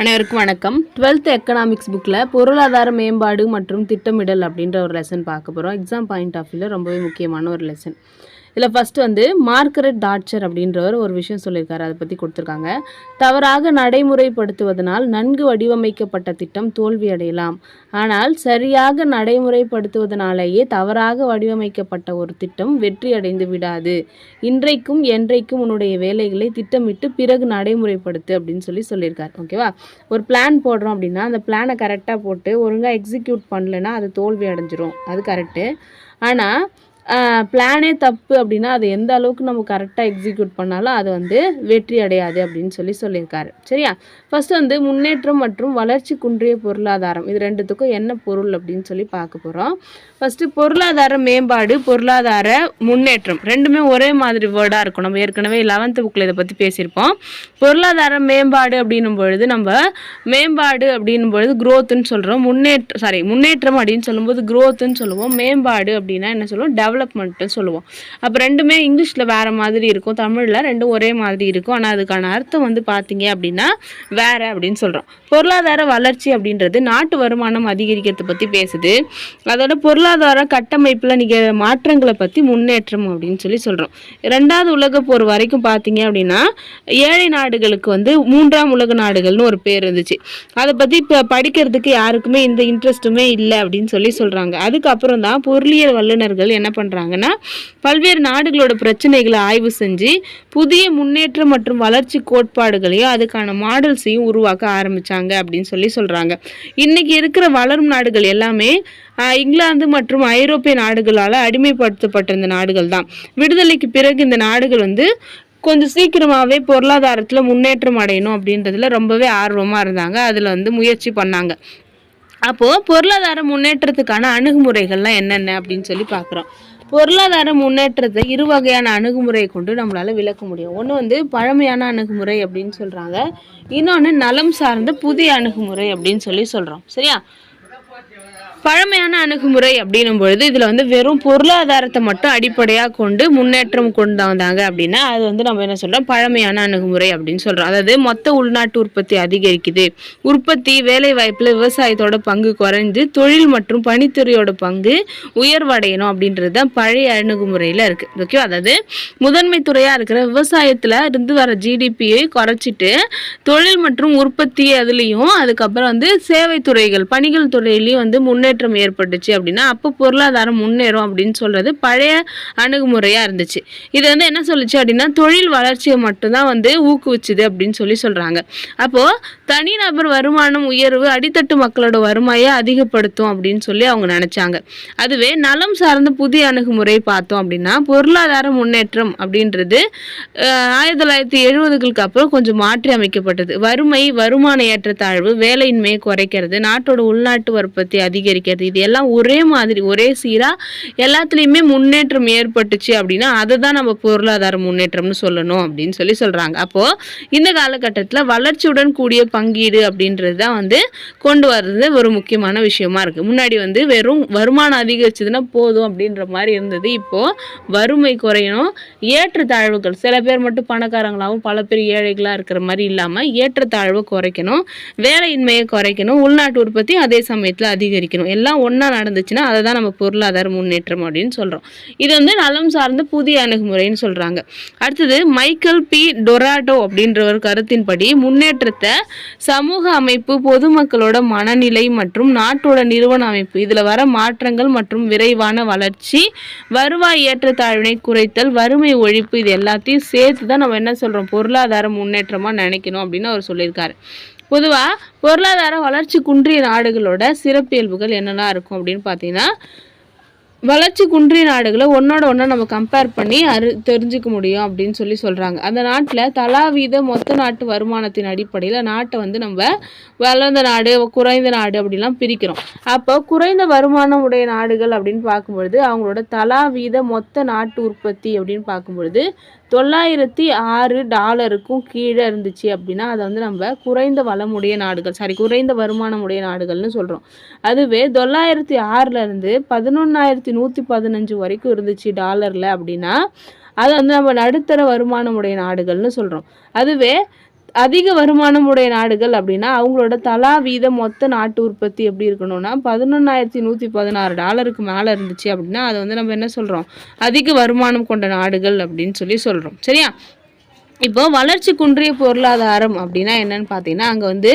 அனைவருக்கும் வணக்கம். Twelfth economics புக்கில் பொருளாதார மேம்பாடு மற்றும் திட்டமிடல் அப்படின்ற ஒரு லெசன் பார்க்க போகிறோம் எக்ஸாம் பாயிண்ட் ஆஃப் வியூவில் ரொம்பவே முக்கியமான ஒரு லெசன் இதில் ஃபஸ்ட்டு வந்து மார்கரெட் டாட்சர் அப்படின்றவர் ஒரு விஷயம் சொல்லியிருக்காரு அதை பற்றி கொடுத்துருக்காங்க. தவறாக நடைமுறைப்படுத்துவதனால் நன்கு வடிவமைக்கப்பட்ட திட்டம் தோல்வி அடையலாம் ஆனால் சரியாக நடைமுறைப்படுத்துவதனாலேயே தவறாக வடிவமைக்கப்பட்ட ஒரு திட்டம் வெற்றி அடைந்து விடாது. இன்றைக்கும் என்றைக்கும் உன்னுடைய வேலைகளை திட்டமிட்டு பிறகு நடைமுறைப்படுத்து அப்படின்னு சொல்லி சொல்லியிருக்காரு. ஓகேவா ஒரு பிளான் போடுறோம் அப்படின்னா அந்த பிளானை கரெக்டாக போட்டு ஒழுங்காக எக்ஸிக்யூட் பண்ணலைன்னா அது தோல்வி அடைஞ்சிரும் அது கரெக்டு ஆனால் பிளானே தப்பு அப்படின்னா அது எந்த அளவுக்கு நம்ம கரெக்டாக எக்ஸிக்யூட் பண்ணாலும் அது வந்து வெற்றி அடையாது அப்படின்னு சொல்லி சொல்லியிருக்காரு. சரியா? ஃபஸ்ட்டு வந்து முன்னேற்றம் மற்றும் வளர்ச்சி குன்றிய பொருளாதாரம். இது ரெண்டுத்துக்கும் என்ன பொருள் அப்படின்னு சொல்லி பார்க்க போகிறோம் ஃபஸ்ட்டு பொருளாதார மேம்பாடு பொருளாதார முன்னேற்றம். ரெண்டுமே ஒரே மாதிரி வேர்டாக இருக்கும். நம்ம ஏற்கனவே லெவன்த்து புக்கில் இதை பற்றி பேசியிருப்போம். பொருளாதார மேம்பாடு அப்படின்னும் பொழுது நம்ம மேம்பாடு அப்படின்னும் பொழுது குரோத்துன்னு சொல்கிறோம் முன்னேற்றம் சாரி முன்னேற்றம் அப்படின்னு சொல்லும்போது குரோத்துன்னு சொல்லுவோம். மேம்பாடு அப்படின்னா என்ன சொல்லுவோம்? டெவலப்மெண்ட்டுன்னு சொல்லுவோம். அப்போ ரெண்டுமே இங்கிலீஷில் வேறு மாதிரி இருக்கும். தமிழில் ரெண்டும் ஒரே மாதிரி இருக்கும். ஆனால் அதுக்கான அர்த்தம் வந்து பார்த்தீங்க அப்படின்னா வேறு அப்படின்னு சொல்கிறோம் பொருளாதார வளர்ச்சி அப்படின்றது நாட்டு வருமானம் அதிகரிக்கிறத பற்றி பேசுது. அதோட பொருளாதார கட்டமைப்பில் நிகழ மாற்றங்களை பற்றி முன்னேற்றம் அப்படின்னு சொல்லி சொல்கிறோம் ரெண்டாவது உலக போர் வரைக்கும் பார்த்தீங்க அப்படின்னா ஏழை நாடுகளுக்கு வந்து மூன்றாம் உலக நாடுகள்னு ஒரு பேர் இருந்துச்சு. அதை பற்றி இப்போ படிக்கிறதுக்கு யாருக்குமே இந்த இன்ட்ரெஸ்ட்டுமே இல்லை அப்படின்னு சொல்லி சொல்கிறாங்க அதுக்கப்புறம் தான் பொருளியல் வல்லுநர்கள் என்ன பண்ணுறாங்கன்னா பல்வேறு நாடுகளோட பிரச்சனைகளை ஆய்வு செஞ்சு புதிய முன்னேற்றம் மற்றும் வளர்ச்சி கோட்பாடுகளையும் அதுக்கான மாடல்ஸையும் உருவாக்க ஆரம்பிச்சாங்க அப்படின்னு சொல்லி சொல்கிறாங்க இன்னைக்கு இருக்கிற வளரும் நாடுகள் எல்லாமே இங்கிலாந்து மற்றும் ஐரோப்பிய நாடுகளால் அடிமைப்படுத்தப்பட்டிருந்த நாடுகள் தான். விடுதலைக்கு பிறகு இந்த நாடுகள் வந்து கொஞ்சம் சீக்கிரமாகவே பொருளாதாரத்தில் முன்னேற்றம் அடையணும் அப்படின்றதுல ரொம்பவே ஆர்வமாக இருந்தாங்க. அதில் வந்து முயற்சி பண்ணாங்க. அப்போது பொருளாதார முன்னேற்றத்துக்கான அணுகுமுறைகள்லாம் என்னென்ன அப்படின்னு சொல்லி பார்க்குறோம். பொருளாதார முன்னேற்றத்தை இரு வகையான அணுகுமுறையை கொண்டு நம்மளால் விளக்க முடியும். ஒன்று வந்து பழமையான அணுகுமுறை அப்படின்னு சொல்கிறாங்க இன்னொன்று நலம் சார்ந்த புதிய அணுகுமுறை அப்படின்னு சொல்லி சொல்கிறோம் சரியா? பழமையான அணுகுமுறை அப்படின்னும் பொழுது இதில் வந்து வெறும் பொருளாதாரத்தை மட்டும் அடிப்படையாக கொண்டு முன்னேற்றம் கொண்டு வந்தாங்க அப்படின்னா அது வந்து நம்ம என்ன சொல்கிறோம் பழமையான அணுகுமுறை அப்படின்னு சொல்கிறோம் அதாவது மொத்த உள்நாட்டு உற்பத்தி அதிகரிக்குது. உற்பத்தி வேலை வாய்ப்பில் விவசாயத்தோட பங்கு குறைந்து தொழில் மற்றும் பணித்துறையோட பங்கு உயர்வடையணும் அப்படின்றது தான் பழைய அணுகுமுறையில் இருக்குது ஓகே அதாவது முதன்மை துறையாக இருக்கிற விவசாயத்தில் இருந்து வர ஜிடிபியை குறைச்சிட்டு தொழில் மற்றும் உற்பத்தி அதுலேயும் அதுக்கப்புறம் வந்து சேவை துறைகள் பணிகள் துறையிலையும் வந்து முன்னேற்றம் ஏற்பட்டுச்சு அப்படின்னா அப்போ பொருளாதாரம் முன்னேறும் அப்படின்னு சொல்றது பழைய அணுகுமுறையாக இருந்துச்சு. இது வந்து என்ன சொல்லுச்சு அப்படின்னா தொழில் வளர்ச்சியை மட்டும்தான் வந்து ஊக்குவிச்சுது அப்படின்னு சொல்லி சொல்கிறாங்க அப்போது தனிநபர் வருமானம் உயர்வு அடித்தட்டு மக்களோட வருமாயை அதிகப்படுத்தும் அப்படின்னு சொல்லி அவங்க நினச்சாங்க. அதுவே நலம் சார்ந்த புதிய அணுகுமுறை பார்த்தோம் அப்படின்னா பொருளாதார முன்னேற்றம் அப்படின்றது ஆயிரத்தி தொள்ளாயிரத்தி எழுபதுகளுக்கு அப்புறம் கொஞ்சம் மாற்றி அமைக்கப்பட்டது. வறுமை வருமான ஏற்றத்தாழ்வு வேலையின்மையை குறைக்கிறது நாட்டோட உள்நாட்டு உற்பத்தி அதிகரிக்கிறது. இது எல்லாம் ஒரே மாதிரி ஒரே சீராக எல்லாத்துலேயுமே முன்னேற்றம் ஏற்பட்டுச்சு அப்படின்னா அதை தான் நம்ம பொருளாதார முன்னேற்றம்னு சொல்லணும் அப்படின்னு சொல்லி சொல்கிறாங்க அப்போது இந்த காலகட்டத்தில் வளர்ச்சியுடன் கூடிய பங்கீடு அப்படின்றது தான் வந்து கொண்டு வர்றது ஒரு முக்கியமான விஷயமா இருக்குது முன்னாடி வந்து வெறும் வருமானம் அதிகரிச்சதுன்னா போதும் அப்படின்ற மாதிரி இருந்தது. இப்போது வறுமை குறையணும். ஏற்றத்தாழ்வுகள் சில பேர் மட்டும் பணக்காரங்களாகவும் பல பேர் ஏழைகளாக இருக்கிற மாதிரி இல்லாமல் ஏற்றத்தாழ்வை குறைக்கணும். வேலையின்மையை குறைக்கணும். உள்நாட்டு உற்பத்தி அதே சமயத்தில் அதிகரிக்கணும். எல்லாம் ஒன்றா நடந்துச்சுன்னா அதை தான் நம்ம பொருளாதார முன்னேற்றம் அப்படின்னு சொல்கிறோம் இது வந்து நலம் சார்ந்த புதிய அணுகுமுறைன்னு சொல்கிறாங்க அடுத்தது மைக்கேல் பி. டொராட்டோ அப்படின்ற ஒரு கருத்தின்படி முன்னேற்றத்தை சமூக அமைப்பு பொதுமக்களோட மனநிலை மற்றும் நாட்டோட நிறுவன அமைப்பு இதில் வர மாற்றங்கள் மற்றும் விரைவான வளர்ச்சி வருவாய் ஏற்றத்தாழ்வினை குறைத்தல் வறுமை ஒழிப்பு இது எல்லாத்தையும் சேர்த்து தான் நம்ம என்ன சொல்கிறோம் பொருளாதார முன்னேற்றமாக நினைக்கணும் அப்படின்னு அவர் சொல்லியிருக்காரு. பொதுவாக பொருளாதார வளர்ச்சி குன்றிய நாடுகளோட சிறப்பியல்புகள் என்னெல்லாம் இருக்கும் அப்படின்னு பார்த்தீங்கன்னா வளர்ச்சி குன்றிய நாடுகளை ஒன்றோட ஒன்றா நம்ம கம்பேர் பண்ணி அரு தெரிஞ்சுக்க முடியும் அப்படின்னு சொல்லி சொல்கிறாங்க அந்த நாட்டில் தலா வீத மொத்த நாட்டு வருமானத்தின் அடிப்படையில் நாட்டை வந்து நம்ம வளர்ந்த நாடு குறைந்த நாடு அப்படிலாம் பிரிக்கிறோம். அப்போ குறைந்த வருமானம் உடைய நாடுகள் அப்படின்னு பார்க்கும்பொழுது அவங்களோட தலா வீத மொத்த நாட்டு உற்பத்தி அப்படின்னு பார்க்கும்பொழுது தொள்ளாயிரத்தி ஆறு டாலருக்கும் கீழே இருந்துச்சு அப்படின்னா அதை வந்து நம்ம குறைந்த வளமுடைய நாடுகள் சாரி குறைந்த வருமானமுடைய நாடுகள்னு சொல்கிறோம் அதுவே தொள்ளாயிரத்தி ஆறில் பதினொன்றாயிரத்தி நூற்றி பதினஞ்சு வரைக்கும் இருந்துச்சு டாலரில் அப்படின்னா அது வந்து நம்ம நடுத்தர வருமானமுடைய நாடுகள்னு சொல்கிறோம் அதுவே அதிக வருமானம் உடைய நாடுகள் அப்படின்னா அவங்களோட தலா வீத மொத்த நாட்டு உற்பத்தி எப்படி இருக்கணும்னா பதினொன்றாயிரத்தி நூற்றி பதினாறு டாலருக்கு மேலே இருந்துச்சு அப்படின்னா அதை வந்து நம்ம என்ன சொல்கிறோம் அதிக வருமானம் கொண்ட நாடுகள் அப்படின்னு சொல்லி சொல்கிறோம் சரியா? இப்போ வளர்ச்சி குன்றிய பொருளாதாரம் அப்படின்னா என்னன்னு பார்த்தீங்கன்னா அங்கே வந்து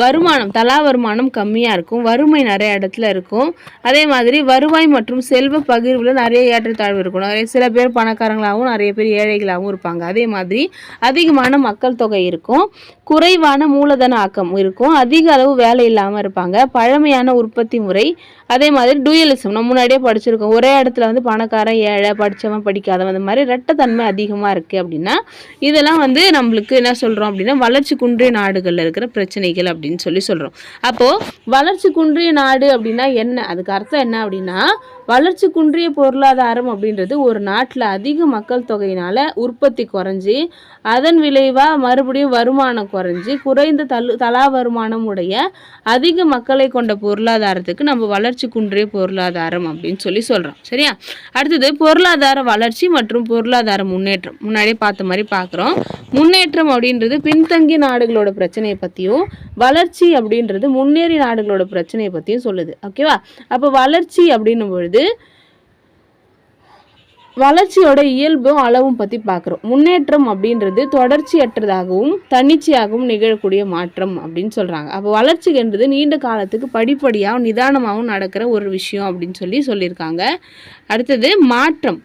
வருமானம் தலா வருமானம் கம்மியாக இருக்கும். வறுமை நிறைய இடத்துல இருக்கும். அதே மாதிரி வருவாய் மற்றும் செல்வ பகிர்வில் நிறைய ஏற்றத்தாழ்வு இருக்கும் நிறைய சில பேர் பணக்காரங்களாகவும் நிறைய பேர் ஏழைகளாகவும் இருப்பாங்க. அதே மாதிரி அதிகமான மக்கள் தொகை இருக்கும். குறைவான மூலதன ஆக்கம் இருக்கும். அதிக அளவு வேலை இல்லாமல் இருப்பாங்க. பழமையான உற்பத்தி முறை. அதே மாதிரி டூயலிசம் நம்ம முன்னாடியே படிச்சிருக்கோம். ஒரே இடத்துல வந்து பணக்காரன் ஏழை படித்தவன் படிக்காதவன். அந்த மாதிரி ரெட்டத்தன்மை அதிகமாக இருக்குது அப்படின்னா இதெல்லாம் வந்து நம்மளுக்கு என்ன சொல்கிறோம் அப்படின்னா வளர்ச்சி குன்றிய நாடுகளில் இருக்கிற பிரச்சனைகள் அப்படின்னு சொல்லி சொல்கிறோம் அப்போது வளர்ச்சி குன்றிய நாடு அப்படின்னா என்ன? அதுக்கு அர்த்தம் என்ன அப்படின்னா வளர்ச்சி குன்றிய பொருளாதாரம் அப்படின்றது ஒரு நாட்டில் அதிக மக்கள் தொகையினால் உற்பத்தி குறைஞ்சி அதன் விளைவாக மறுபடியும் வருமானம் குறைஞ்சி குறைந்த தலு தலா வருமானம் உடைய அதிக மக்களை கொண்ட பொருளாதாரத்துக்கு நம்ம வளர்ச்சி குன்றிய பொருளாதாரம் அப்படின்னு சொல்லி சொல்கிறோம் சரியா? அடுத்தது பொருளாதார வளர்ச்சி மற்றும் பொருளாதார முன்னேற்றம். முன்னாடியே பார்த்த மாதிரி பார்க்குறோம். முன்னேற்றம் அப்படின்றது பின்தங்கிய நாடுகளோட பிரச்சனையை பற்றியும் வளர்ச்சி அப்படின்றது முன்னேறிய நாடுகளோட பிரச்சனையை பற்றியும் சொல்லுது. ஓகேவா? அப்போ வளர்ச்சி அப்படின்னும் பொழுது வளர்ச்சியோட இயல்பும் அளவும் பற்றி பார்க்குறோம் முன்னேற்றம் அப்படின்றது தொடர்ச்சியற்றதாகவும் தன்னிச்சையாகவும் நிகழக்கூடிய மாற்றம் அப்படின்னு சொல்கிறாங்க அப்போ வளர்ச்சி என்பது நீண்ட காலத்துக்கு படிப்படியாகவும் நிதானமாகவும் நடக்கிற ஒரு விஷயம் அப்படின்னு சொல்லி சொல்லியிருக்காங்க. அடுத்தது மாற்றம்.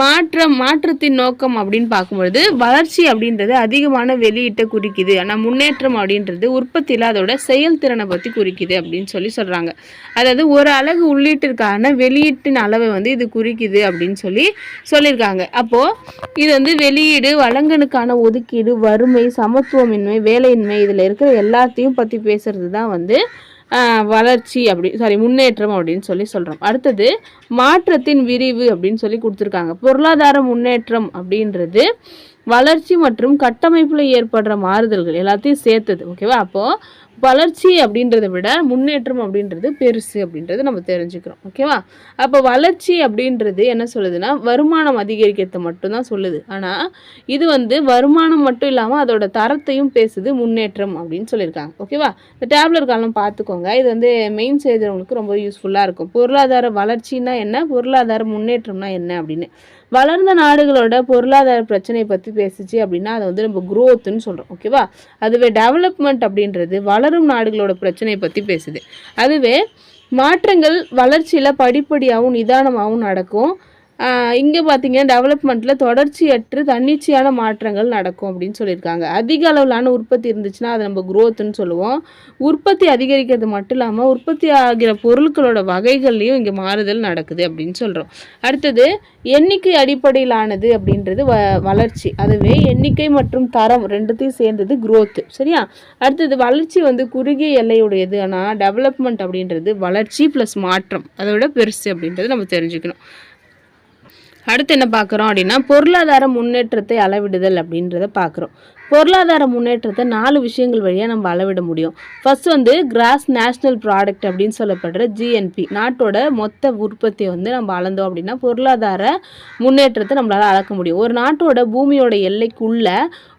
மாற்றம் மாற்றத்தின் நோக்கம் அப்படின்னு பார்க்கும்பொழுது வளர்ச்சி அப்படின்றது அதிகமான வெளியீட்டை குறிக்குது. ஆனால் முன்னேற்றம் அப்படின்றது உற்பத்தியில் அதோட செயல்திறனை பற்றி குறிக்குது அப்படின்னு சொல்லி சொல்கிறாங்க அதாவது ஒரு அழகு உள்ளீட்டிற்கான வெளியீட்டின் அளவை வந்து இது குறிக்குது அப்படின்னு சொல்லி சொல்லியிருக்காங்க. அப்போது இது வந்து வெளியீடு வளங்கனுக்கான ஒதுக்கீடு வறுமை சமத்துவமின்மை வேலையின்மை இதில் இருக்கிற எல்லாத்தையும் பற்றி பேசுகிறது தான் வந்து வளர்ச்சி அப்படி சாரி முன்னேற்றம் அப்படின்னு சொல்லி சொல்கிறோம் அடுத்தது மாற்றத்தின் விரிவு அப்படின்னு சொல்லி கொடுத்துருக்காங்க. பொருளாதார முன்னேற்றம் அப்படின்றது வளர்ச்சி மற்றும் கட்டமைப்பில் ஏற்படுற மாறுதல்கள் எல்லாத்தையும் சேர்த்தது. ஓகேவா அப்போது வளர்ச்சி அப்படின்றத விட முன்னேற்றம் அப்படின்றது பெருசு அப்படின்றது நம்ம தெரிஞ்சுக்கிறோம். ஓகேவா அப்போ வளர்ச்சி அப்படின்றது என்ன சொல்லுதுன்னா வருமானம் அதிகரிக்கிறத மட்டும்தான் சொல்லுது. ஆனால் இது வந்து வருமானம் மட்டும் இல்லாமல் அதோட தரத்தையும் பேசுது முன்னேற்றம் அப்படின்னு சொல்லியிருக்காங்க. ஓகேவா இந்த டேப்லெட் காலம் பார்த்துக்கோங்க. இது வந்து மெயின் செய்தவங்களுக்கு ரொம்ப யூஸ்ஃபுல்லாக இருக்கும். பொருளாதார வளர்ச்சின்னா என்ன? பொருளாதார முன்னேற்றம்னா என்ன அப்படின்னு. வளர்ந்த நாடுகளோட பொருளாதார பிரச்சனையை பற்றி பேசுச்சு அப்படின்னா அதை வந்து நம்ம குரோத்துன்னு சொல்கிறோம் ஓகேவா அதுவே டெவலப்மெண்ட் அப்படின்றது வளரும் நாடுகளோட பிரச்சனையை பற்றி பேசுது. அதுவே மாற்றங்கள் வளர்ச்சியில் படிப்படியாகவும் நிதானமாகவும் நடக்கும். இங்கே பார்த்தீங்கன்னா டெவலப்மெண்ட்டில் தொடர்ச்சியற்று தன்னிச்சையான மாற்றங்கள் நடக்கும் அப்படின்னு சொல்லியிருக்காங்க. அதிக அளவிலான உற்பத்தி இருந்துச்சுன்னா அதை நம்ம குரோத்துன்னு சொல்லுவோம். உற்பத்தி அதிகரிக்கிறது மட்டும் இல்லாமல் உற்பத்தி ஆகிற பொருட்களோட வகைகள்லையும் இங்கே மாறுதல் நடக்குது அப்படின்னு சொல்கிறோம் அடுத்தது எண்ணிக்கை அடிப்படையிலானது அப்படின்றது வ வளர்ச்சி. அதுவே எண்ணிக்கை மற்றும் தரம் ரெண்டுத்தையும் சேர்ந்தது குரோத்து சரியா? அடுத்தது வளர்ச்சி வந்து குறுகிய எல்லையுடையது. ஆனால் டெவலப்மெண்ட் அப்படின்றது வளர்ச்சி ப்ளஸ் மாற்றம். அதை விட பெருசு அப்படின்றது நம்ம தெரிஞ்சுக்கணும். அடுத்து என்ன பார்க்குறோம் அப்படின்னா பொருளாதார முன்னேற்றத்தை அளவிடுதல் அப்படின்றத பார்க்குறோம். பொருளாதார முன்னேற்றத்தை நாலு விஷயங்கள் வழியாக நம்ம அளவிட முடியும். ஃபர்ஸ்ட் வந்து கிராஸ் நேஷ்னல் ப்ராடக்ட் அப்படின்னு சொல்லப்படுற ஜிஎன்பி நாட்டோட மொத்த உற்பத்தியை வந்து நம்ம அளந்தோம் அப்படின்னா பொருளாதார முன்னேற்றத்தை நம்மளால் அளக்க முடியும். ஒரு நாட்டோட பூமியோட எல்லைக்குள்ள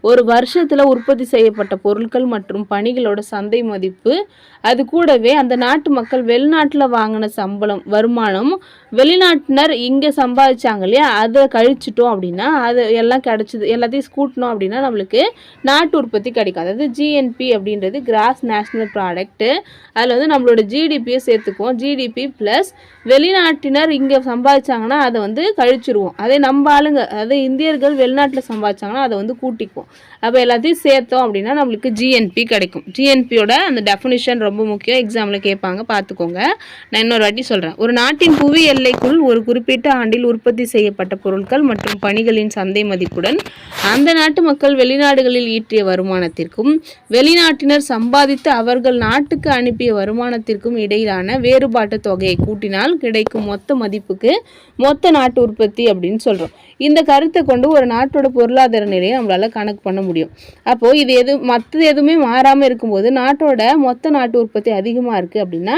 ஒரு வருஷத்தில் உற்பத்தி செய்யப்பட்ட பொருட்கள் மற்றும் பணிகளோட சந்தை மதிப்பு அது கூடவே அந்த நாட்டு மக்கள் வெளிநாட்டில் வாங்கின சம்பளம் வருமானம் வெளிநாட்டினர் இங்கே சம்பாதிச்சாங்க இல்லையா? அதை கழிச்சிட்டோம் அப்படின்னா அது எல்லாம் கிடச்சிது எல்லாத்தையும் கூட்டினோம் அப்படின்னா நம்மளுக்கு நாட்டு உற்பத்தி கிடைக்கும் அதாவது ஜிஎன்பி அப்படின்றது கிராஸ் நேஷ்னல் ப்ராடக்ட்டு அதில் வந்து நம்மளோட ஜிடிபியை சேர்த்துக்குவோம். ஜிடிபி ப்ளஸ் வெளிநாட்டினர் இங்கே சம்பாதிச்சாங்கன்னா அதை வந்து கழிச்சிருவோம். அதே நம்ம ஆளுங்க அதாவது இந்தியர்கள் வெளிநாட்டில் சம்பாதிச்சாங்கன்னா அதை வந்து கூட்டிக்குவோம். அப்போ எல்லாத்தையும் சேர்த்தோம் அப்படின்னா நம்மளுக்கு ஜிஎன்பி கிடைக்கும். ஜிஎன்பியோட அந்த டெஃபினிஷன் ரொம்ப முக்கியம். எக்ஸாமில் கேட்பாங்க பார்த்துக்கோங்க. நான் இன்னொரு வாட்டி சொல்கிறேன் ஒரு நாட்டின் புவி எல்லைக்குள் ஒரு குறிப்பிட்ட ஆண்டில் உற்பத்தி செய்யப்பட்ட பொருட்கள் மற்றும் பணிகளின் சந்தை மதிப்புடன் அந்த நாட்டு மக்கள் வெளிநாடு நாடுகளில் ஈட்டிய வருமானத்திற்கும் வெளிநாட்டினர் சம்பாதித்து அவர்கள் நாட்டுக்கு அனுப்பிய வருமானத்திற்கும் இடையிலான வேறுபாட்டு தொகையை கூட்டினால் கிடைக்கும் மொத்த மதிப்புக்கு மொத்த நாட்டு உற்பத்தி அப்படின்னு சொல்கிறோம் இந்த கருத்தை கொண்டு ஒரு நாட்டோட பொருளாதார நிலையை நம்மளால கணக்கு பண்ண முடியும். அப்போ இது எது மற்றது எதுவுமே மாறாமல் இருக்கும்போது நாட்டோட மொத்த நாட்டு உற்பத்தி அதிகமாக இருக்குது அப்படின்னா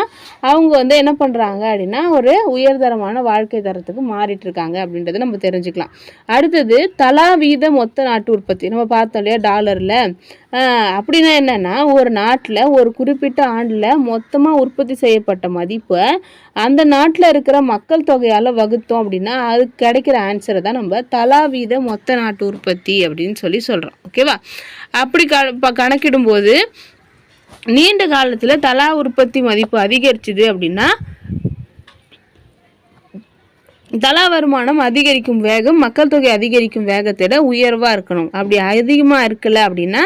அவங்க வந்து என்ன பண்ணுறாங்க அப்படின்னா ஒரு உயர்தரமான வாழ்க்கை தரத்துக்கு மாறிட்டு இருக்காங்க அப்படின்றத நம்ம தெரிஞ்சுக்கலாம். அடுத்தது தலா வீத மொத்த நாட்டு உற்பத்தி. நம்ம பார்த்தோம் இல்லையா டாலரில். அப்படின்னா என்னன்னா ஒரு நாட்டில் ஒரு குறிப்பிட்ட ஆண்டில் மொத்தமாக உற்பத்தி செய்யப்பட்ட மதிப்பை அந்த நாட்டில் இருக்கிற மக்கள் தொகையால் வகுத்தோம் அப்படின்னா அதுக்கு கிடைக்கிற ஆன்சரை தான் நம்ம தலா வீத மொத்த நாட்டு உற்பத்தி அப்படின்னு சொல்லி சொல்கிறோம் ஓகேவா அப்படி க கணக்கிடும்போது நீண்ட காலத்தில் தலா உற்பத்தி மதிப்பு அதிகரிச்சுது அப்படின்னா தலா வருமானம் அதிகரிக்கும் வேகம் மக்கள் தொகை அதிகரிக்கும் வேகத்தை விட உயர்வாக இருக்கணும். அப்படி அதிகமாக இருக்கல அப்படின்னா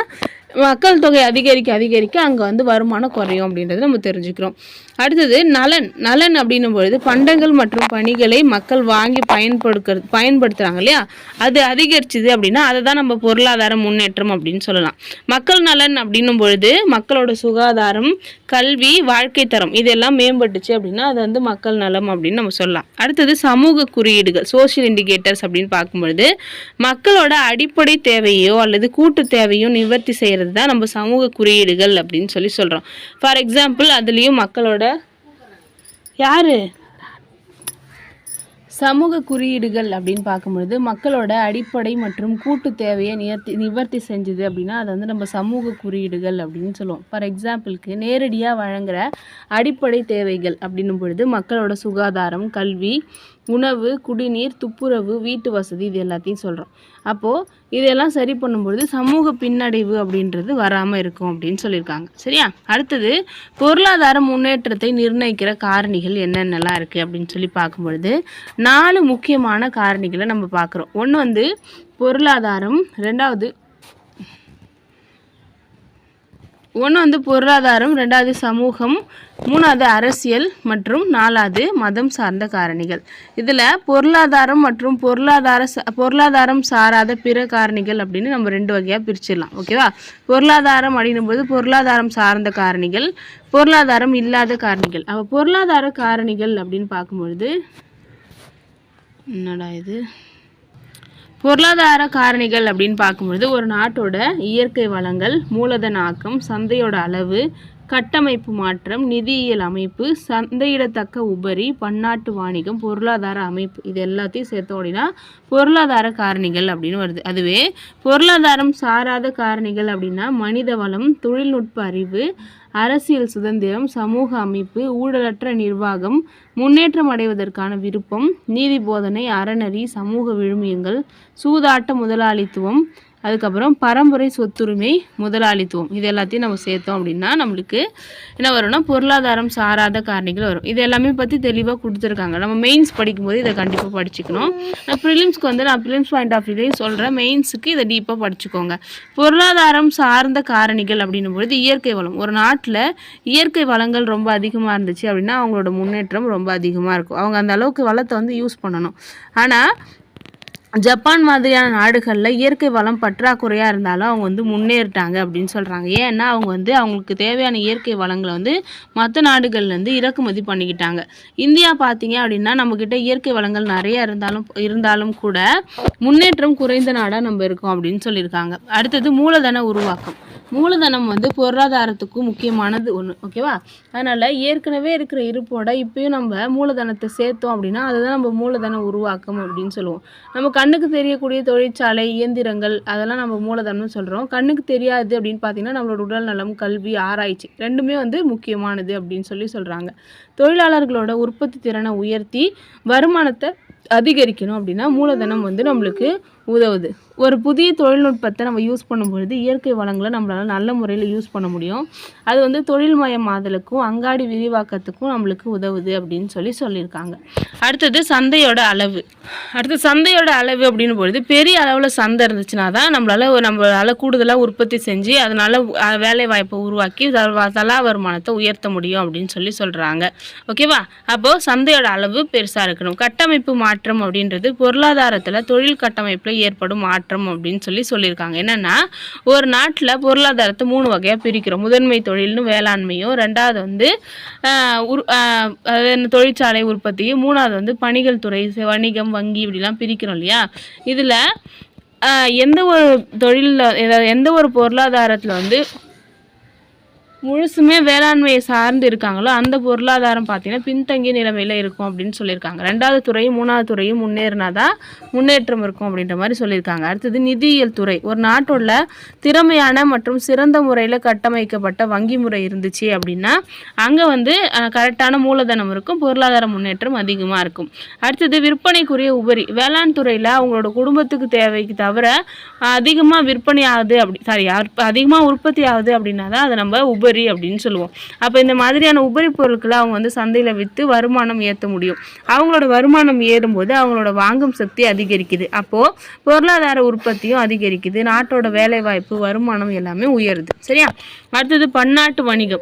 மக்கள் தொகை அதிகரிக்க அதிகரிக்க அங்கே வந்து வருமானம் குறையும் அப்படின்றத நம்ம தெரிஞ்சுக்கிறோம். அடுத்தது நலன். நலன் அப்படின்னும் பொழுது பண்டங்கள் மற்றும் பணிகளை மக்கள் வாங்கி பயன்படுத்துறது பயன்படுத்துகிறாங்க இல்லையா? அது அதிகரிச்சுது அப்படின்னா அதை தான் நம்ம பொருளாதார முன்னேற்றம் அப்படின்னு சொல்லலாம். மக்கள் நலன் அப்படின்னும் பொழுது மக்களோட சுகாதாரம் கல்வி வாழ்க்கை தரம் இதெல்லாம் மேம்பட்டுச்சு அப்படின்னா அது வந்து மக்கள் நலம் அப்படின்னு நம்ம சொல்லலாம். அடுத்தது சமூக குறியீடுகள் சோஷியல் இண்டிகேட்டர்ஸ் அப்படின்னு பார்க்கும்பொழுது மக்களோட அடிப்படை தேவையோ அல்லது கூட்டு தேவையோ நிவர்த்தி செய்கிறது தான் நம்ம சமூக குறியீடுகள் அப்படின்னு சொல்லி சொல்கிறோம் ஃபார் எக்ஸாம்பிள் அதுலேயும் மக்களோட யார்? சமூக குறியீடுகள் அப்படின்னு பார்க்கும்பொழுது மக்களோட அடிப்படை மற்றும் கூட்டு தேவையை நிவர்த்தி நிவர்த்தி செஞ்சுது அப்படின்னா அதை வந்து நம்ம சமூக குறியீடுகள் அப்படின்னு சொல்லுவோம். ஃபார் எக்ஸாம்பிளுக்கு நேரடியாக வழங்குற அடிப்படை தேவைகள் அப்படின்னும் பொழுது மக்களோட சுகாதாரம் கல்வி உணவு குடிநீர் துப்புரவு வீட்டு வசதி இது எல்லாத்தையும் சொல்கிறோம் அப்போது இதெல்லாம் சரி பண்ணும்பொழுது சமூக பின்னடைவு அப்படின்றது வராமல் இருக்கும் அப்படின்னு சொல்லியிருக்காங்க. சரியா? அடுத்தது பொருளாதார முன்னேற்றத்தை நிர்ணயிக்கிற காரணிகள் என்னென்னலாம் இருக்குது அப்படின்னு சொல்லி பார்க்கும்பொழுது நாலு முக்கியமான காரணிகளை நம்ம பார்க்குறோம். ஒன்று வந்து பொருளாதாரம் ரெண்டாவது ஒன்று வந்து பொருளாதாரம் ரெண்டாவது சமூகம் மூணாவது அரசியல் மற்றும் நாலாவது மதம் சார்ந்த காரணிகள். இதில் பொருளாதாரம் மற்றும் பொருளாதார ச- பொருளாதாரம் சாராத பிற காரணிகள் அப்படின்னு நம்ம ரெண்டு வகையாக பிரிச்சிடலாம். ஓகேவா பொருளாதாரம் அப்படின்னும் போது பொருளாதாரம் சார்ந்த காரணிகள் பொருளாதாரம் இல்லாத காரணிகள். அப்போ பொருளாதார காரணிகள் அப்படின்னு பார்க்கும்பொழுது என்னடா இது? பொருளாதார காரணிகள் அப்படின்னு பார்க்கும்பொழுது ஒரு நாட்டோட இயற்கை வளங்கள் மூலதன ஆக்கம் சந்தையோட அளவு கட்டமைப்பு மாற்றம் நிதியியல் அமைப்பு சந்தையிடத்தக்க உபரி பன்னாட்டு வாணிகம் பொருளாதார அமைப்பு இது எல்லாத்தையும் சேர்த்தோம் அப்படின்னா பொருளாதார காரணிகள் அப்படின்னு வருது. அதுவே பொருளாதாரம் சாராத காரணிகள் அப்படின்னா மனித வளம் தொழில்நுட்ப அறிவு அரசியல் சுதந்திரம் சமூக அமைப்பு ஊழலற்ற நிர்வாகம் முன்னேற்றம் அடைவதற்கான விருப்பம் நீதி போதனை அறநெறி சமூக விழுமியங்கள் சூதாட்ட முதலாளித்துவம் அதுக்கப்புறம் பரம்பரை சொத்துரிமை முதலாளித்துவம். இது எல்லாத்தையும் நம்ம சேர்த்தோம் அப்படின்னா நம்மளுக்கு என்ன வரும்னா பொருளாதாரம் சாராத காரணிகள் வரும். இது எல்லாமே பற்றி தெளிவாக கொடுத்துருக்காங்க. நம்ம மெயின்ஸ் படிக்கும்போது இதை கண்டிப்பாக படிச்சுக்கணும். நான் ப்ரிலிம்ஸ்க்கு வந்து நான் ப்ரிலிம்ஸ் பாயிண்ட் ஆஃப் வியூலையும் சொல்கிறேன் மெயின்ஸுக்கு இதை டீப்பாக படிச்சுக்கோங்க. பொருளாதாரம் சார்ந்த காரணிகள் அப்படின்னும் பொழுது இயற்கை வளம். ஒரு நாட்டில் இயற்கை வளங்கள் ரொம்ப அதிகமாக இருந்துச்சு அப்படின்னா அவங்களோட முன்னேற்றம் ரொம்ப அதிகமாக இருக்கும். அவங்க அந்த அளவுக்கு வளத்தை வந்து யூஸ் பண்ணணும். ஆனால் ஜப்பான் மாதிரியான நாடுகளில் இயற்கை வளம் பற்றாக்குறையாக இருந்தாலும் அவங்க வந்து முன்னேறிட்டாங்க அப்படின்னு சொல்கிறாங்க ஏன்னா அவங்க வந்து அவங்களுக்கு தேவையான இயற்கை வளங்களை வந்து மற்ற நாடுகள்லேருந்து இறக்குமதி பண்ணிக்கிட்டாங்க. இந்தியா பார்த்தீங்க அப்படின்னா நம்மக்கிட்ட இயற்கை வளங்கள் நிறைய இருந்தாலும் இருந்தாலும் கூட முன்னேற்றம் குறைந்த நாடாக நம்ம இருக்கோம் அப்படின்னு சொல்லியிருக்காங்க. அடுத்தது மூலதன உருவாக்கம். மூலதனம் வந்து பொருளாதாரத்துக்கு முக்கியமானது ஒன்று ஓகேவா அதனால் ஏற்கனவே இருக்கிற இருப்போட இப்பயும் நம்ம மூலதனத்தை சேர்த்தோம் அப்படின்னா அதுதான் நம்ம மூலதன உருவாக்கம் அப்படின்னு சொல்லுவோம். நம்ம கண்ணுக்கு தெரியக்கூடிய தொழிற்சாலை இயந்திரங்கள் அதெல்லாம் நம்ம மூலதனம்னு சொல்கிறோம் கண்ணுக்கு தெரியாது அப்படின்னு பார்த்தீங்கன்னா நம்மளோட உடல் நலம் கல்வி ஆராய்ச்சி ரெண்டுமே வந்து முக்கியமானது அப்படின்னு சொல்லி சொல்கிறாங்க தொழிலாளர்களோட உற்பத்தி திறனை உயர்த்தி வருமானத்தை அதிகரிக்கணும் அப்படின்னா மூலதனம் வந்து நம்மளுக்கு உதவுது. ஒரு புதிய தொழில்நுட்பத்தை நம்ம யூஸ் பண்ணும்பொழுது இயற்கை வளங்களை நம்மளால் நல்ல முறையில் யூஸ் பண்ண முடியும். அது வந்து தொழில்மயமாதலுக்கும் அங்காடி விரிவாக்கத்துக்கும் நம்மளுக்கு உதவுது அப்படின்னு சொல்லி சொல்லியிருக்காங்க. அடுத்தது சந்தையோட அளவு. அடுத்து சந்தையோட அளவு அப்படின்னு பொழுது பெரிய அளவில் சந்தை இருந்துச்சுன்னா தான் நம்மளால் நம்மளால் கூடுதலாக உற்பத்தி செஞ்சு அதனால் வேலை வாய்ப்பை உருவாக்கி தலா- தலா வருமானத்தை உயர்த்த முடியும் அப்படின்னு சொல்லி சொல்கிறாங்க ஓகேவா அப்போது சந்தையோட அளவு பெருசாக இருக்கணும். கட்டமைப்பு மாற்றம் அப்படின்றது பொருளாதாரத்தில் தொழில் கட்டமைப்பில் ஏற்படும் மாற்றம் அப்படின்னு சொல்லி சொல்லியிருக்காங்க. என்னென்னா ஒரு நாட்டில் பொருளாதாரத்தை மூணு வகையாக பிரிக்கிறோம். முதன்மை தொழில்னு வேளாண்மையும் ரெண்டாவது வந்து உரு அதாவது தொழிற்சாலை உற்பத்தியும் மூணாவது வந்து பணிகள் துறை வணிகம் வங்கி இப்படிலாம் பிரிக்கிறோம் இல்லையா? இதில் எந்த ஒரு தொழிலில் எந்த ஒரு பொருளாதாரத்தில் வந்து முழுசுமே வேளாண்மையை சார்ந்து இருக்காங்களோ அந்த பொருளாதாரம் பார்த்தீங்கன்னா பின்தங்கிய நிலைமையில் இருக்கும் அப்படின்னு சொல்லியிருக்காங்க. ரெண்டாவது துறையும் மூணாவது துறையும் முன்னேறினா தான் முன்னேற்றம் இருக்கும் அப்படின்ற மாதிரி சொல்லியிருக்காங்க. அடுத்தது நிதியியல் துறை. ஒரு நாட்டோட திறமையான மற்றும் சிறந்த முறையில் கட்டமைக்கப்பட்ட வங்கி முறை இருந்துச்சு அப்படின்னா அங்கே வந்து கரெக்டான மூலதனம் இருக்கும் பொருளாதார முன்னேற்றம் அதிகமாக இருக்கும். அடுத்தது விற்பனைக்குரிய உபரி. வேளாண் துறையில் அவங்களோட குடும்பத்துக்கு தேவைக்கு தவிர அதிகமாக விற்பனை ஆகுது அப்படி சாரி அதிகமாக உற்பத்தி ஆகுது அப்படின்னா தான் அதை நம்ம உபரி அப்படின்னு சொல்லுவோம். அப்போ இந்த மாதிரியான உபரி பொருட்களை அவங்க வந்து சந்தையில் விற்று வருமானம் ஏற்ற முடியும். அவங்களோட வருமானம் ஏறும்போது அவங்களோட வாங்கும் சக்தி அதிகரிக்குது. அப்போது பொருளாதார உற்பத்தியும் அதிகரிக்குது. நாட்டோட வேலைவாய்ப்பு வருமானம் எல்லாமே உயருது. சரியா? அடுத்தது பன்னாட்டு வணிகம்.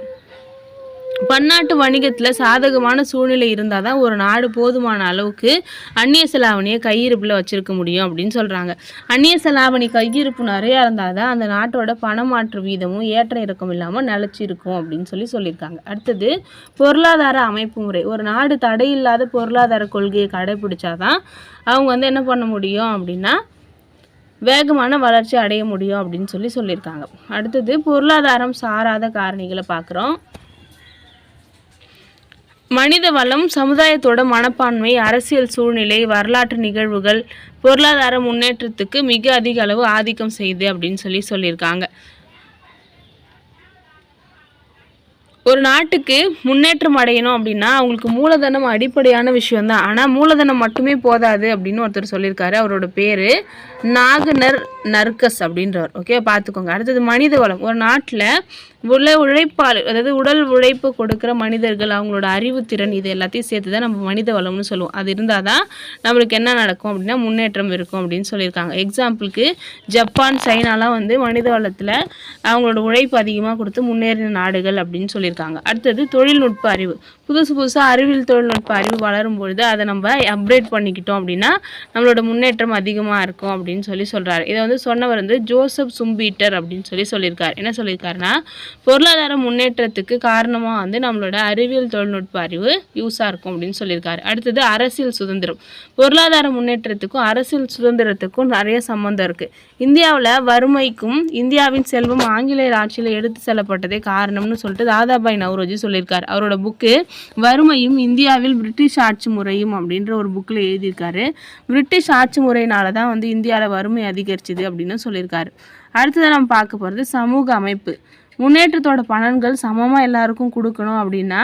பன்னாட்டு வணிகத்தில் சாதகமான சூழ்நிலை இருந்தால் தான் ஒரு நாடு போதுமான அளவுக்கு அந்நிய செலாவணியை கையிருப்பில் வச்சிருக்க முடியும் அப்படின்னு சொல்கிறாங்க அந்நிய செலாவணி கையிருப்பு நிறையா இருந்தால் தான் அந்த நாட்டோட பணமாற்று வீதமும் ஏற்ற இறக்கம் இல்லாமல் நிலச்சி இருக்கும் அப்படின்னு சொல்லி சொல்லியிருக்காங்க. அடுத்தது பொருளாதார அமைப்பு முறை. ஒரு நாடு தடையில்லாத பொருளாதார கொள்கையை கடைபிடிச்சாதான் அவங்க வந்து என்ன பண்ண முடியும் அப்படின்னா வேகமான வளர்ச்சி அடைய முடியும் அப்படின்னு சொல்லி சொல்லியிருக்காங்க. அடுத்தது பொருளாதாரம் சாராத காரணிகளை பார்க்குறோம். மனித வளம் சமுதாயத்தோட மனப்பான்மை அரசியல் சூழ்நிலை வரலாற்று நிகழ்வுகள் பொருளாதார முன்னேற்றத்துக்கு மிக அதிக அளவு ஆதிக்கம் செய்யுது அப்படின்னு சொல்லி சொல்லியிருக்காங்க. ஒரு நாட்டுக்கு முன்னேற்றம் அடையணும் அப்படின்னா அவங்களுக்கு மூலதனம் அடிப்படையான விஷயம்தான். ஆனால் மூலதனம் மட்டுமே போதாது அப்படின்னு ஒருத்தர் சொல்லியிருக்காரு. அவரோட பேர் நாகனர் நர்கஸ் அப்படின்றவர். ஓகே பார்த்துக்கோங்க. அடுத்தது மனித வளம். ஒரு நாட்டில் உள்ள உழைப்பாளர் அதாவது உடல் உழைப்பு கொடுக்குற மனிதர்கள் அவங்களோட அறிவுத்திறன் இது எல்லாத்தையும் சேர்த்து தான் நம்ம மனித வளம்னு சொல்லுவோம். அது இருந்தால் தான் நம்மளுக்கு என்ன நடக்கும் அப்படின்னா முன்னேற்றம் இருக்கும் அப்படின்னு சொல்லியிருக்காங்க. எக்ஸாம்பிளுக்கு ஜப்பான் சைனாலாம் வந்து மனித வளத்தில் அவங்களோட உழைப்பு அதிகமாக கொடுத்து முன்னேறின நாடுகள் அப்படின்னு சொல்லியிருக்காங்க. அடுத்தது தொழில்நுட்ப அறிவு. புதுசு புதுசாக அறிவியல் தொழில்நுட்ப அறிவு வளரும் பொழுது அதை நம்ம அப்டேட் பண்ணிக்கிட்டோம் அப்படின்னா நம்மளோட முன்னேற்றம் அதிகமாக இருக்கும் அப்படின்னு சொல்லி சொல்கிறாரு இதை வந்து சொன்னவர் வந்து ஜோசப் சும்பீட்டர் அப்படின்னு சொல்லி சொல்லியிருக்கார். என்ன சொல்லியிருக்காருன்னா பொருளாதார முன்னேற்றத்துக்கு காரணமாக வந்து நம்மளோட அறிவியல் தொழில்நுட்ப அறிவு யூஸாக இருக்கும் அப்படின்னு சொல்லியிருக்காரு. அடுத்தது அரசியல் சுதந்திரம். பொருளாதார முன்னேற்றத்துக்கும் அரசியல் சுதந்திரத்துக்கும் நிறைய சம்மந்தம் இருக்குது இந்தியாவில் வறுமைக்கும் இந்தியாவின் செல்வம் ஆங்கிலேயர் ஆட்சியில் எடுத்து செல்லப்பட்டதே காரணம்னு சொல்லிட்டு தாதாபாய் நவ்ரோஜி சொல்லியிருக்கார். அவரோட புக்கு வறுமையும் இந்தியாவில் பிரிட்டிஷ் ஆட்சி முறையும் அப்படின்ற ஒரு புக்கில் எழுதியிருக்காரு. பிரிட்டிஷ் ஆட்சி முறையினால தான் வந்து இந்தியாவில் வறுமை அதிகரிச்சுது அப்படின்னு சொல்லியிருக்காரு. அடுத்ததாக நம்ம பார்க்க போகிறது சமூக அமைப்பு. முன்னேற்றத்தோட பலன்கள் சமமாக எல்லாருக்கும் கொடுக்கணும் அப்படின்னா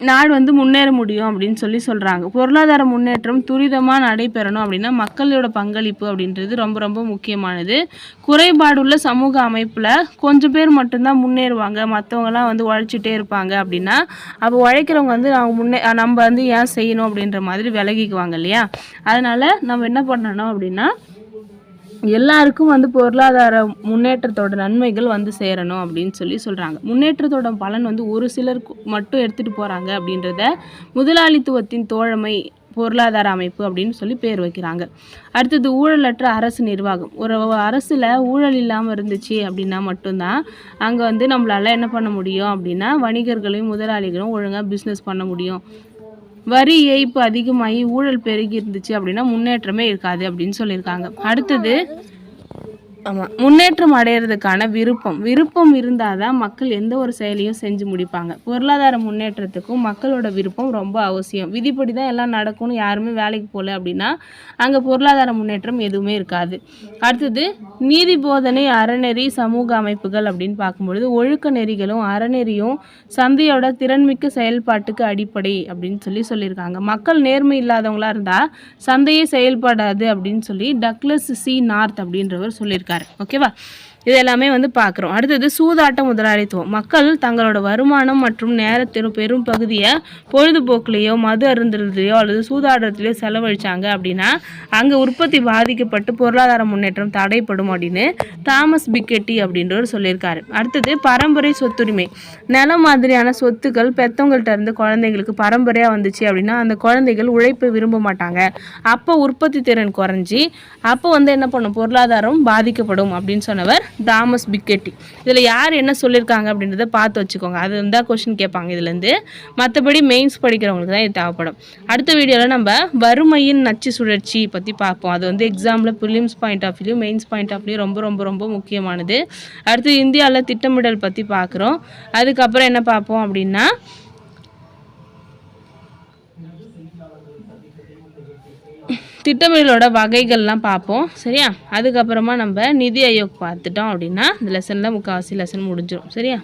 நாடு வந்து முன்னேற முடியும் அப்படின்னு சொல்லி சொல்கிறாங்க பொருளாதார முன்னேற்றம் துரிதமாக நடைபெறணும் அப்படின்னா மக்களோட பங்களிப்பு அப்படின்றது ரொம்ப ரொம்ப முக்கியமானது. குறைபாடுள்ள சமூக அமைப்பில் கொஞ்சம் பேர் மட்டும்தான் முன்னேறுவாங்க. மற்றவங்கலாம் வந்து உழைச்சிட்டே இருப்பாங்க அப்படின்னா அப்போ உழைக்கிறவங்க வந்து அவங்க முன்னே நம்ம வந்து ஏன் செய்யணும் அப்படின்ற மாதிரி விலகிக்குவாங்க இல்லையா? அதனால் நம்ம என்ன பண்ணணும் அப்படின்னா எல்லாருக்கும் வந்து பொருளாதார முன்னேற்றத்தோட நன்மைகள் வந்து சேரணும் அப்படின்னு சொல்லி சொல்கிறாங்க முன்னேற்றத்தோட பலன் வந்து ஒரு சிலர் மட்டும் எடுத்துகிட்டு போகிறாங்க அப்படின்றத முதலாளித்துவத்தின் தோழமை பொருளாதார அமைப்பு அப்படின்னு சொல்லி பேர் வைக்கிறாங்க. அடுத்தது ஊழலற்ற அரசு நிர்வாகம். ஒரு அரசில் ஊழல் இல்லாமல் இருந்துச்சு அப்படின்னா மட்டும்தான் அங்கே வந்து நம்மளால் என்ன பண்ண முடியும் அப்படின்னா வணிகர்களையும் முதலாளிகளும் ஒழுங்காக பிஸ்னஸ் பண்ண முடியும். வரி ஏய்ப்பு அதிகமாகி ஊழல் பெருகி இருந்துச்சு அப்படின்னா முன்னேற்றமே இருக்காது அப்படின்னு சொல்லியிருக்காங்க. அடுத்தது ஆமாம் முன்னேற்றம் அடையிறதுக்கான விருப்பம். விருப்பம் இருந்தால் தான் மக்கள் எந்த ஒரு செயலையும் செஞ்சு முடிப்பாங்க. பொருளாதார முன்னேற்றத்துக்கும் மக்களோட விருப்பம் ரொம்ப அவசியம். விதிப்படி தான் எல்லாம் நடக்கும்னு யாருமே வேலைக்கு போகல அப்படின்னா அங்கே பொருளாதார முன்னேற்றம் எதுவுமே இருக்காது. அடுத்தது நீதி போதனை அறநெறி சமூக அமைப்புகள் அப்படின்னு பார்க்கும்பொழுது ஒழுக்க நெறிகளும் அறநெறியும் சந்தையோட திறன்மிக்க செயல்பாட்டுக்கு அடிப்படை அப்படின்னு சொல்லி சொல்லியிருக்காங்க. மக்கள் நேர்மை இல்லாதவங்களா இருந்தால் சந்தையே செயல்படாது அப்படின்னு சொல்லி டக்ளஸ் சி நார்த் அப்படின்றவர் சொல்லியிருக்காரு. ஓகேவா? இது எல்லாமே வந்து பார்க்குறோம் அடுத்தது சூதாட்ட முதலாளித்துவம். மக்கள் தங்களோட வருமானம் மற்றும் நேரத்தின் பெரும் பகுதியை பொழுதுபோக்குலேயோ மது அருந்துறதுலையோ அல்லது சூதாடுறதுலையோ செலவழிச்சாங்க அப்படின்னா அங்கே உற்பத்தி பாதிக்கப்பட்டு பொருளாதார முன்னேற்றம் தடைப்படும் அப்படின்னு தாமஸ் பிக்கெட்டி அப்படின்றவர் சொல்லியிருக்காரு. அடுத்தது பரம்பரை சொத்துரிமை. நிலம் மாதிரியான சொத்துக்கள் பெத்தவங்கள்ட்ட இருந்து குழந்தைங்களுக்கு பரம்பரையாக வந்துச்சு அப்படின்னா அந்த குழந்தைகள் உழைப்பு விரும்ப மாட்டாங்க. அப்போ உற்பத்தி திறன் குறைஞ்சி அப்போ வந்து என்ன பண்ணும்? பொருளாதாரம் பாதிக்கப்படும் அப்படின்னு சொன்னவர் தாமஸ் பிக்கெட்டி. இதில் யார் என்ன சொல்லியிருக்காங்க அப்படின்றத பார்த்து வச்சுக்கோங்க. அது இருந்தால் கொஷின் கேட்பாங்க இதுலேருந்து. மற்றபடி மெயின்ஸ் படிக்கிறவங்களுக்கு தான் இது தேவைப்படும். அடுத்த வீடியோவில் நம்ம வறுமையின் நச்சு சுழற்சி பற்றி பார்ப்போம். அது வந்து எக்ஸாமில் prelims point of view mains point of view ரொம்ப ரொம்ப ரொம்ப முக்கியமானது. அடுத்து இந்தியாவில் திட்டமிடல் பற்றி பார்க்குறோம். அதுக்கப்புறம் என்ன பார்ப்போம் அப்படின்னா திட்டமிடலோட வகைகள்லாம் பார்ப்போம். சரியா? அதுக்கப்புறமா நம்ம நிதி ஆயோக் பார்த்துட்டோம் அப்படின்னா இந்த லெசனில் முக்கால்வாசி லெசன் முடிஞ்சிடும் சரியா?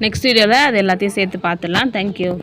நெக்ஸ்ட் வீடியோவில் அது எல்லாத்தையும் சேர்த்து பார்த்துடலாம். தேங்க்யூ